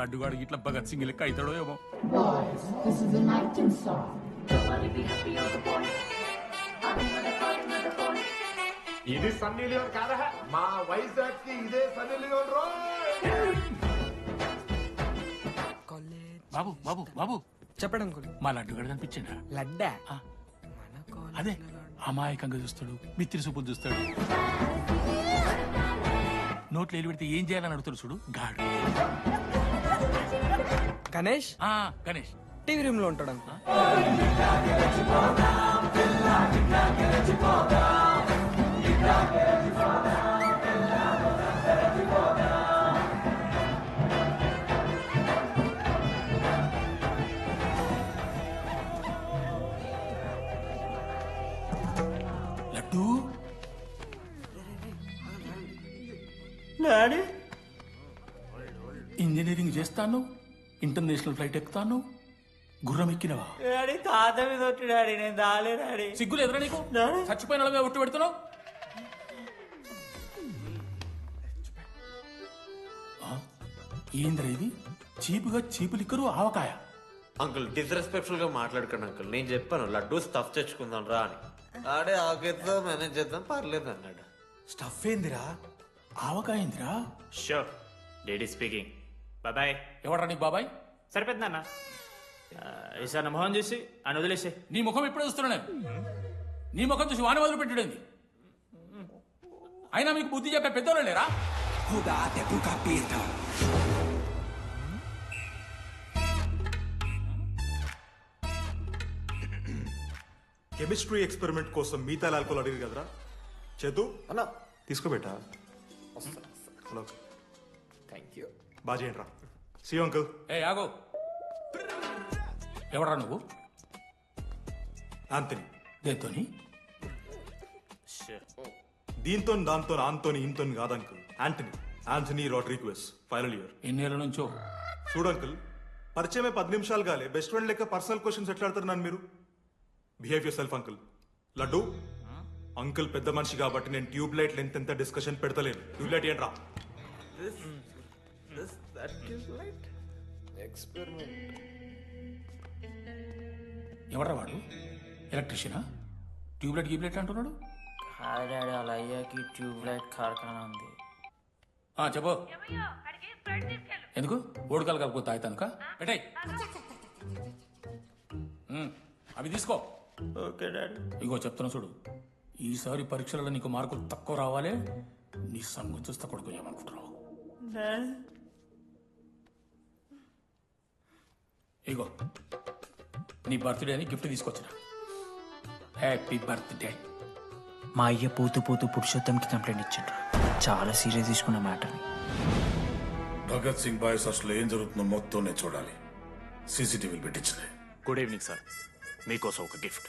లడ్డుగాడు ఇట్లా భగత్ సింగ్ లెక్క అవుతాడో ఏమో. ఇది సన్నీ లియోన్ కాదా మా వైజాగ్కి ఇదే సన్నీ లియోన్ రో బాబు బాబు బాబు. చెప్పడం అంకుల్. మా లడ్డుగాడు కనిపించిందా లడ్డా? ఆ. అదే అమాయకంగా చూస్తాడు మిత్రి చూపులు చూస్తాడు. నోట్లో ఎల్లు పెడితే ఏం చేయాలని అడుగుతాడు చూడు గాడు. గణేష్? ఆ, గణేష్. టీవీ రూమ్లో ఉంటాడు అంకుల్ లడ్డు? డాడీ ఇంజనీరింగ్ చేస్తాను. ఇంటర్నేషనల్ ఫ్లైట్ ఎక్కుతాను? గుర్రం ఎక్కినవా? డాడీ తాత మీద ఒట్టు డాడీ నేను దాలే డాడీ. సిగ్గులు ఎదురా నీకు? చచ్చిపోయిన వాళ్ళ మీద ఒట్టు పెడుతున్నావు? ఏందిరా ఇది? చీపుగా చీపు లిక్కరు ఆవకాయ. అంకుల్ డిస్రెస్పెక్ట్ఫుల్గా మాట్లాడకండి అంకుల్. నేను చెప్పాను లడ్డూ స్టఫ్ తెచ్చుకుందాం రా అని. ఆడే ఆకేద్దాం మేనేజ్ చేద్దాం పర్లేదు అన్నాడు. స్టఫ్ ఏందిరా? ఆవకాయ ఏందిరా? షో డేడీ స్పీకింగ్ బాబాయ్. ఎవడ్రా నీకు బాబాయ్? సరిపోతుంది అన్న ఈసారి నా మొహం చూసి అని వదిలేసే. నీ ముఖం ఎప్పుడు చూస్తున్నా నేను. నీ ముఖం చూసి వాన మొదలు పెట్టడండి అయినా మీకు బుద్ధి చెప్పే పెద్దోళ్ళు లేరా? కెమిస్ట్రీ ఎక్స్పెరిమెంట్ కోసం మిగతా ఆల్కోల్ అడిగారు కదరా? చేతు అన్నా. తీసుకోబెట్టా థ్యాంక్ యూ బాగా చేయండి రా సి అంకుల్ ఏ ఆగో. ఎవడ్రా నువ్వు? ఆంతని దేంతోని దీంతో దాంతో ఆంతోని ఇంతో కాదు uncle Antony Antony Rodrigues final year ఎన్నేళ్ళ నుంచో? చూడు అంకుల్ పరిచయమే పది నిమిషాలు కాలే. బెస్ట్ ఫ్రెండ్ లెక్క పర్సనల్ క్వశ్చన్స్ ఎట్లా అడుగుతారు నన్ను మీరు? Behave yourself uncle Laddu? Uncle పెద్ద మనిషి కాబట్టి నేను ట్యూబ్ లైట్ లెంత్ ఎంత డిస్కషన్ పెడతలేను. ట్యూబ్ లైట్ ఏంట్రా ఎవడ్రా వాడు? ఎలక్ట్రీషియనా ట్యూబ్లైట్ గీబ్లైట్ అంటున్నాడు? హాయ్ డాడీ అలా అయ్యాకి ట్యూబ్ లైట్ కార్ఖానా ఉంది. ఆ చెప్పు. ఎందుకు? ఓడికాలు కలుపుకో తాగుతానుక? పెట్టాయి. అవి తీసుకో. Okay daddy. ఇగో చెప్తున్నా చూడు. ఈసారి పరీక్షలలో నీకు మార్కులు తక్కువ రావాలి నీ సంగతి చూస్తే కొడుకు ఏమనుకుంటున్నావు? ఇగో నీ బర్త్డే అని గిఫ్ట్ తీసుకొచ్చిన. హ్యాపీ బర్త్డే మా అయ్య పోతూ పోతూ పురుషోత్తంకి కంప్లైంట్ ఇచ్చిండ్రు. చాలా సీరియస్ తీసుకున్న మ్యాటర్ని భగత్ సింగ్ బాయ్స్ అసలు ఏం జరుగుతుందో మొత్తం నేను చూడాలి సీసీటీవీలు పెట్టించింది గుడ్ ఈవినింగ్ సార్ మీకోసం ఒక గిఫ్ట్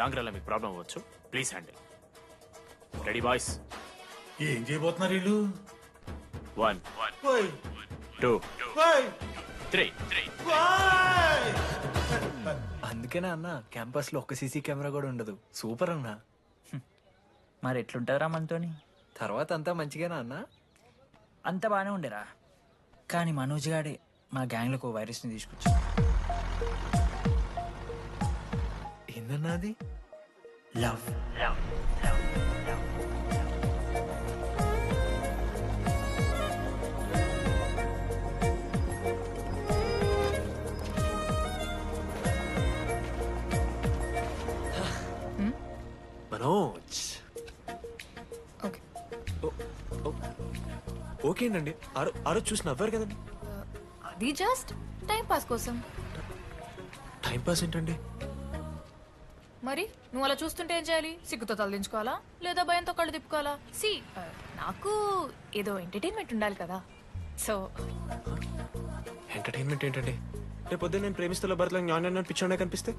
లాంగ్ రన్లో మీకు ప్రాబ్లం అవ్వచ్చు. ప్లీజ్ హ్యాండిల్ రెడీ బాయ్స్ ఏం చేయబోతున్నారు వీళ్ళు? One two three. అందుకేనా అన్న క్యాంపస్లో ఒక సీసీ కెమెరా కూడా ఉండదు. సూపర్ అన్న. మరి ఎట్లుంటారా మనతోని? తర్వాత అంతా మంచిగానా అన్న అంత బాగానే ఉండేరా. కానీ మనోజ్ గాడే మా గ్యాంగ్లోకి ఓ వైరస్ని తీసుకొచ్చి ఏందన్నా అది? లవ్. మనోజ్ ఓకే అండి ఆరో చూసి నవ్వారు కదండి. అది జస్ట్ టైం పాస్ కోసం. టైం పాస్ ఏంటండి? మరి నువ్వు అలా చూస్తుంటే ఏం చేయాలి? సిగ్గుతో తలదించుకోవాలా? లేదా భయంతో కళ్ళు తిప్పుకోవాలా? సి నాకు ఏదో ఎంటర్టైన్మెంట్ ఉండాలి కదా. సో ఎంటర్టైన్మెంట్ ఏంటండి? రేపు పొద్దున్న నేను ప్రేమిస్తున్న భర్తలో జ్ఞానం పిచ్చోడే కనిపిస్తే?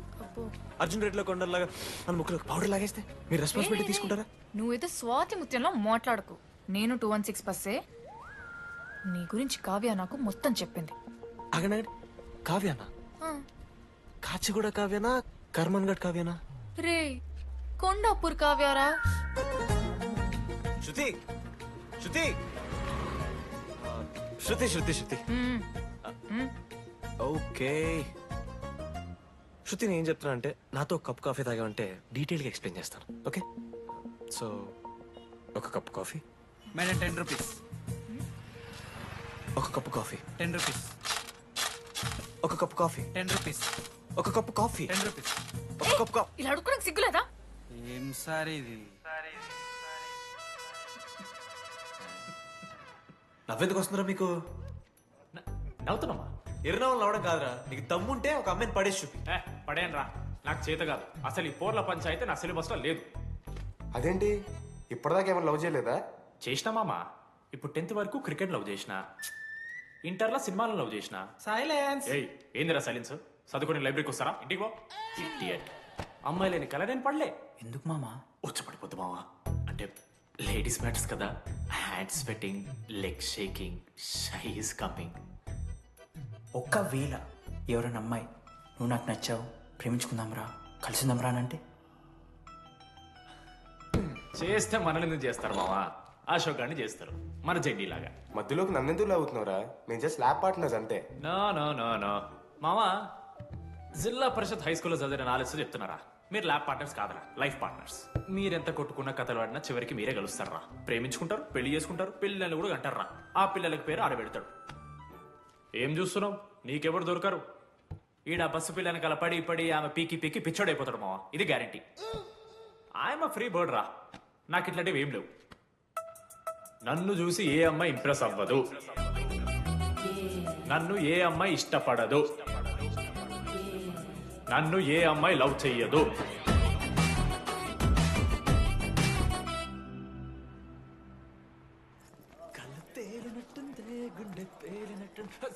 అర్జున్ రెడ్డిలో కొండలాగా మన ముక్కులో పౌడర్ లాగేస్తే మీరు రెస్పాన్సిబిలిటీ తీసుకుంటారా? నువ్వైతే స్వాతి ముత్యంలో మాట్లాడకు. నేను టూ వన్ సిక్స్ బస్సే. నీ గురించి కావ్య నాకు మొత్తం చెప్పింది. ఆగండి. కావ్యానా? కాచిగూడ కావ్యానా? కర్మన్ గడ్ కావ్యానా? రే కొండాపూర్ కావ్యారా? శృతి శృతి. శృతి శృతి శృతి. ఓకే. శృతి నేను ఏం చెప్తున్నా అంటే నాతో కప్ కాఫీ తాగామంటే డీటెయిల్గా ఎక్స్ప్లెయిన్ చేస్తాను. ఓకే? సో ఒక cup coffee. Madam ten rupees. ఒక కప్పు కాఫీ. Ten rupees. ఒక కప్పు కాఫీ. Ten rupees. ఒక కప్పు కాఫీ. Ten rupees. ఒక కప్పు కాఫీ ఇలా అడుక్కోడానికి సిగ్గులేదా? ఏం సార్ ఇది? నవ్వెందుకు వస్తున్నారా మీకు? నవ్వుతున్నామా? ఎర్రనవ్వులు నవ్వడం కాదురా. నీకు దమ్ముంటే ఒక అమ్మాయిని పడేసి చూపి. ఏ పడేయను రా నాకు చేత కాదు. అసలు ఈ పోర్ల పంచాయితీ నా సిలబస్లో లేదు. అదేంటి? ఇప్పటిదాకా ఏమైనా లవ్ చేయలేదా? చేసినా మామా? ఇప్పుడు టెన్త్ వరకు క్రికెట్ లవ్ చేసిన. ఇంటర్లో సినిమాలను లవ్ చేసిన. సైలెన్స్. ఏయ్ ఏందిరా సైలెన్స్? చదువుకుని లైబ్రరీకి వస్తారా? ఇంటికి పో. ఇడియట్ అమ్మాయి లేని కల నేను పడలే. ఎందుకు మామా? వచ్చపడిపోద్దు మావా. అంటే లేడీస్ మ్యాటర్స్ కదా. Hand sweating leg shaking shy is coming ఒక్కవేళ ఎవరైనా అమ్మాయి నువ్వు నాకు నచ్చావు ప్రేమించుకుందాంరా కలిసిందాంరా అని అంటే? చేస్తే మనల్ని ఎందుకు చేస్తారు మావా? అశోక్ గారిని చేస్తారు మన జెండీ లాగా మధ్యలోకి నన్నెందుకు లవ్ అవుతున్నావురా మేము జస్ట్ ల్యాబ్ పార్ట్నర్స్ అంతే. No no no no. మామా జిల్లా పరిషత్ హై స్కూల్లో చదివిన నాలెడ్జ్ చెప్తున్నారా? మీరు ల్యాబ్ పార్ట్నర్స్ కాదరా లైఫ్ పార్ట్నర్స్ మీరెంత కొట్టుకున్న కథలు ఆడినా చివరికి మీరే కలుస్తారా ప్రేమించుకుంటారు పెళ్ళి చేసుకుంటారు పిల్లల్ని కూడా అంటారా ఆ పిల్లలకి పేరు ఆడబెడతాడు. ఏం చూస్తున్నావు? నీకెవరు దొరకరు? ఈడ బస్సు పిల్లని కల పడి పడి ఆమె పీకి పీకి పిచ్చోడైపోతాడు మావా. ఇది గ్యారంటీ. ఆయమ ఫ్రీ బర్డ్ రా. నాకు ఇట్లాంటివి ఏం లేవు. నన్ను చూసి ఏ అమ్మాయి ఇంప్రెస్ అవ్వదు. నన్ను ఏ అమ్మాయి ఇష్టపడదు. నన్ను ఏ అమ్మాయి లవ్ చెయ్యదు.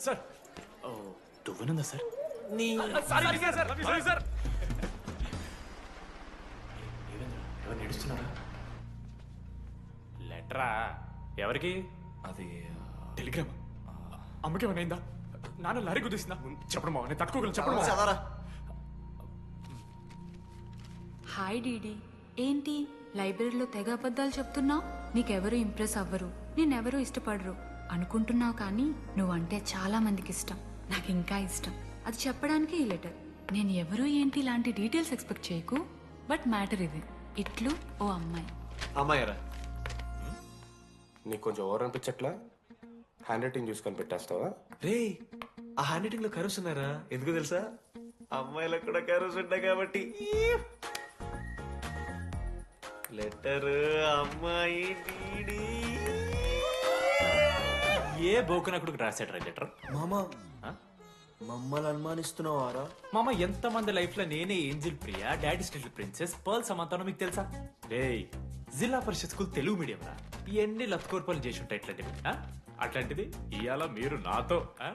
సార్. ఓ దువ్వనుందా సార్? సార్ ఎవరు నడుస్తున్నారా? లెటరా? ఎవరికి? అది టెలిగ్రామ్. అమ్మకి ఏమైనా నాన్న లారీ కుదిస్తుందా చెప్పడం మావా నేను తట్టుకోగలను చెప్పడం. చదవరా. హాయ్ డీడీ. ఏంటి? లైబ్రరీలో తెగ అబద్ధాలు చెప్తున్నావు? నీకెవరు ఇంప్రెస్ అవ్వరు. నేనెవరూ ఇష్టపడరు. అనుకుంటున్నావు కానీ నువ్వంటే చాలా మందికి ఇష్టం. నాకు ఇంకా ఇష్టం. అది చెప్పడానికి ఈ లెటర్. నేను ఎవరు ఏంటి ఇలాంటి డీటెయిల్స్ ఎక్స్పెక్ట్ చేయకు. బట్ మ్యాటర్ ఇది. ఇట్లు ఓ అమ్మాయి. అమ్మాయరా నీకు కొంచెం ఓవర్ అనిపించట్లా? హ్యాండ్ రైటింగ్ చూసుకొని పెట్టేస్తావా రే ఆ హ్యాండ్ రైటింగ్లో కరుస్ ఉన్నారా? ఎందుకు తెలుసా? అమ్మాయిలకు కూడా కరుస్ ఉంటాయి కాబట్టి. లెటర్ అమ్మాయి డీడీ. ఏ బోకనకుడు రాశాడు రా లెటర్ మామా మమ్మల్ని అనుమానిస్తున్నావారా? మామ ఎంత మంది లైఫ్లో నేనే angel Priya daddy still princess pearl సమంతానో మీకు తెలుసా? రే జిల్లా పరిషత్ స్కూల్ తెలుగు మీడియం రా. ఎన్ని లత్కోర్పాలు చేసి ఉంటాయి ఇట్లాంటివి ఆ? అట్లాంటిది ఇవాళ మీరు నాతో ఆ?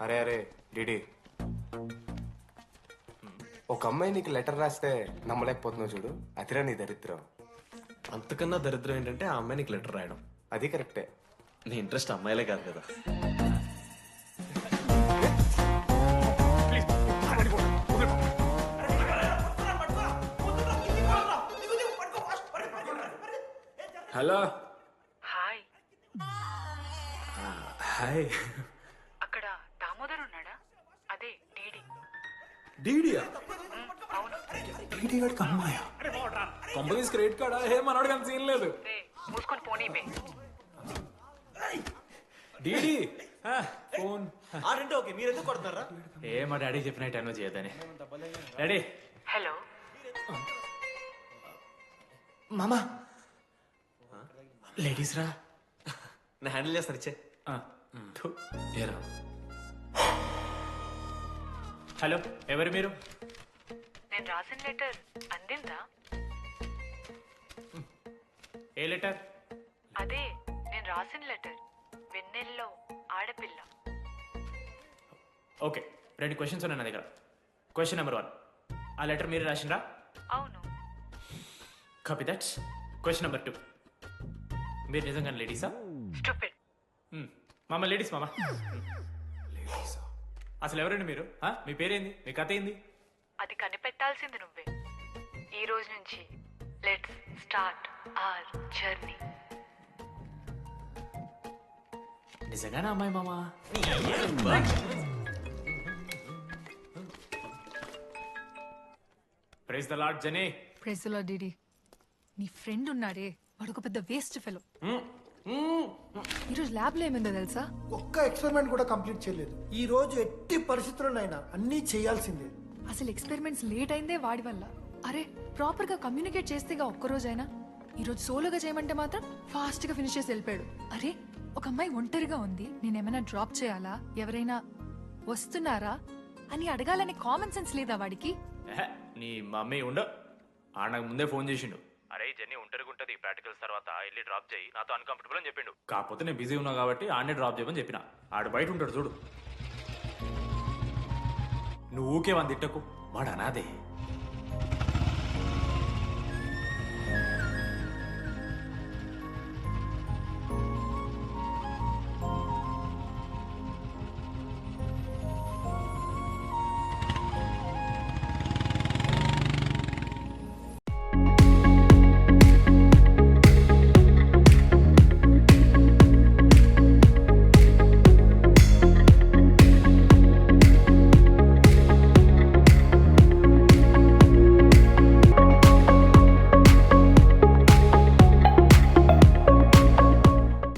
అరే అరే డిడి. ఒక అమ్మాయి నీకు లెటర్ రాస్తే నమ్మలేకపోతున్నావు చూడు. అతిరా నీ దరిద్రం. అంతకన్నా దరిద్రం ఏంటంటే ఆ అమ్మాయి నీకు లెటర్ రాయడం. అది కరెక్టే. నీ ఇంట్రెస్ట్ అమ్మాయిలే కాదు కదా. హలో. హాయ్. హాయ్. అక్కడ దామోదర్ ఉన్నాడా? అదే డీడీ. డీడియా? అవును. డీడీ గడికి అమ్మాయా? Companies credit కార్డా? ఏ మనోడు కానీ సీన్ లేదు. మూసుకొని పోనీ డీడీ. ఫోన్. ఆడంటే ఓకే మీరు ఎందుకు కొడుతున్నారా? ఏ మా డాడీ చెప్పిన టైంలో చేయొద్దని. డాడీ. హలో. మామా. లేడీస్ రా. నా హ్యాండిల్ చేస్తాను ఇచ్చే. ఏరా. హలో ఎవరు మీరు? నేను రాసిన లెటర్ అందిందా? ఏ లెటర్? అదే. రాసిన లెటర్. వెన్నెల్లో ఆడపిల్ల. ఓకే రెండు క్వశ్చన్స్ ఉన్నాయి నా దగ్గర. Question number one. ఆ లెటర్ మీరు రాసిండ్రా? అవును. Copy that's question number two మీరు నిజంగా లేడీసా? స్టూపిడ్ మామ లేడీస్ మామ. అసలు ఎవరండి మీరు? ఆ? మీ పేరేంది? మీ కథ ఏంది? అది కనిపెట్టాల్సింది నువ్వే. ఈ రోజు నుంచి లెట్స్ స్టార్ట్ ఆర్ జర్నీ నిజంగానే అమ్మాయి మామా ప్రైజ్ ద లార్డ్ జనీ ప్రెజలో డిడి నీ ఫ్రెండ్ ఉన్నాడే వాడు ఒక పెద్ద వేస్ట్ ఫెలో ఈరోజు ల్యాబ్లో ఏమైందో తెలుసా? ఒక్క ఎక్స్పెరిమెంట్ కూడా కంప్లీట్ చేయలేదు. ఈ రోజు ఎట్టి పరిస్థితుల్లోనైనా అన్నీ చేయాల్సిందే. అసలు ఎక్స్పెరిమెంట్స్ లేట్ అయిందే వాడి వల్ల. అరే ప్రాపర్గా కమ్యూనికేట్ చేస్తేగా ఒక్కరోజైనా? ఈరోజు సోలోగా చేయమంటే మాత్రం ఫాస్ట్గా ఫినిష్ చేసి వెళ్ళిపోయాడు. అరే ఒక అమ్మాయి ఒంటరిగా ఉంది. నేనేమైనా డ్రాప్ చేయాలా? ఎవరైనా వస్తున్నారా? అని అడగాలనే కామన్ సెన్స్ లేదా వాడికి? ఎహె, నీ మమ్మీ ఉండు. ఆ నాకు ముందే ఫోన్ చేసిండు. అరే జెన్నీ ఒంటరిగా ఉంటది. ప్రాక్టికల్స్ తర్వాత వెళ్ళి డ్రాప్ చేయి. నాతో అన్కంఫర్టబుల్ అని చెప్పిండు. కాకపోతే నేను బిజీ ఉన్నా కాబట్టి ఆడనే డ్రాప్ చేయమని చెప్పిన. ఆడు బయట ఉంటాడు చూడు. నువ్వు ఊకే వాని తిట్టకు. వాడు అనాదే.